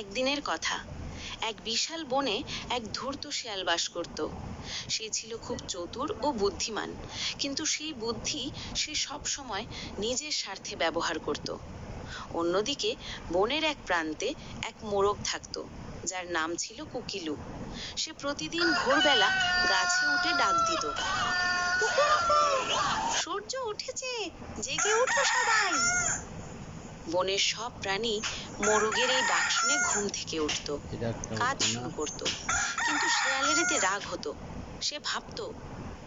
একদিনের কথা। এক বিশাল বনে এক ধূর্ত শেয়াল বাস করত। সে ছিল খুব চতুর ও বুদ্ধিমান, কিন্তু সেই বুদ্ধি সে সব সময় নিজের স্বার্থে ব্যবহার করত। অন্যদিকে বনের এক প্রান্তে এক মোরগ থাকতো, যার নাম ছিল কুকিলু। সে প্রতিদিন ভোরবেলা গাছে উঠে ডাক দিত। সূর্য উঠেছে, জেগে উঠো সবাই। বনের সব প্রাণী মোরগের এই ডাক শুনে ঘুম থেকে উঠতো। কাজ শুরু করত। কিন্তু শেয়ালের এতে রাগ হতো। সে ভাবতো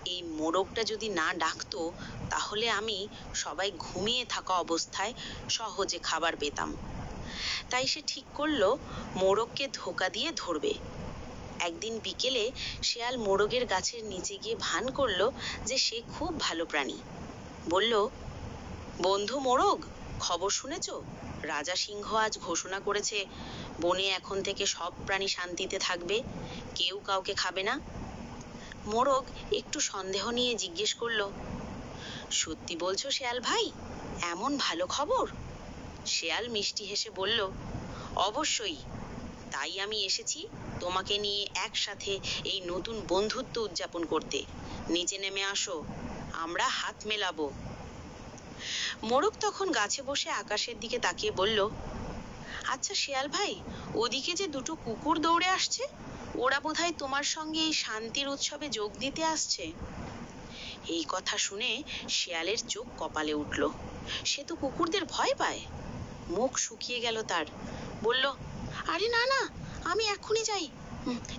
এই মোরগটা যদি না ডাকতো তাহলে আমি সবাই ঘুমিয়ে থাকা অবস্থায় সহজে খাবার পেতাম। তাই সে ঠিক করল মোরগকে ধোকা দিয়ে ধরবে। একদিন বিকেলে শেয়াল মোরগের গাছের নিচে গিয়ে ভান করল যে সে খুব ভালো প্রাণী। বলল বন্ধু মোরগ খবর শুনেছ? রাজা সিংহ আজ ঘোষণা করেছে, বনে এখন থেকে সব প্রাণী শান্তিতে থাকবে, কেউ কাউকে খাবে না। মোরগ একটু সন্দেহ নিয়ে জিজ্ঞেস করল, সত্যি বলছো শেয়াল ভাই, এমন ভালো খবর? শেয়াল মিষ্টি হেসে বলল, অবশ্যই, তাই আমি এসেছি তোমাকে নিয়ে একসাথে এই নতুন বন্ধুত্ব উদযাপন করতে। নিচে নেমে আসো, আমরা হাত মেলাবো। মোরগ তখন গাছে বসে আকাশের দিকে তাকিয়ে বলল আচ্ছা শিয়াল ভাই, ওদিকে যে দুটো কুকুর দৌড়ে আসছে, ওরা বোধহয় তোমার সঙ্গে এই শান্তির উৎসবে যোগ দিতে আসছে? এই কথা শুনে শিয়ালের চোখ কপালে উঠল। সে তো কুকুরদের ভয় পায়। মুখ শুকিয়ে গেল তার। বলল, আরে না না, আমি এখনই যাই।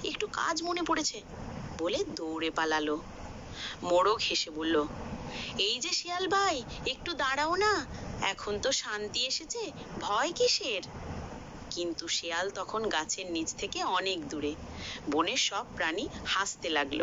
একটু কাজ মনে পড়েছে। বলে দৌড়ে পালালো। মোড়ক হেসে বলল, এই যে শিয়াল ভাই, একটু দাঁড়াও না, এখন তো শান্তি এসেছে, ভয় কিসের? কিন্তু শিয়াল তখন গাছের নিচ থেকে অনেক দূরে, বনের সব প্রাণী হাসতে লাগল।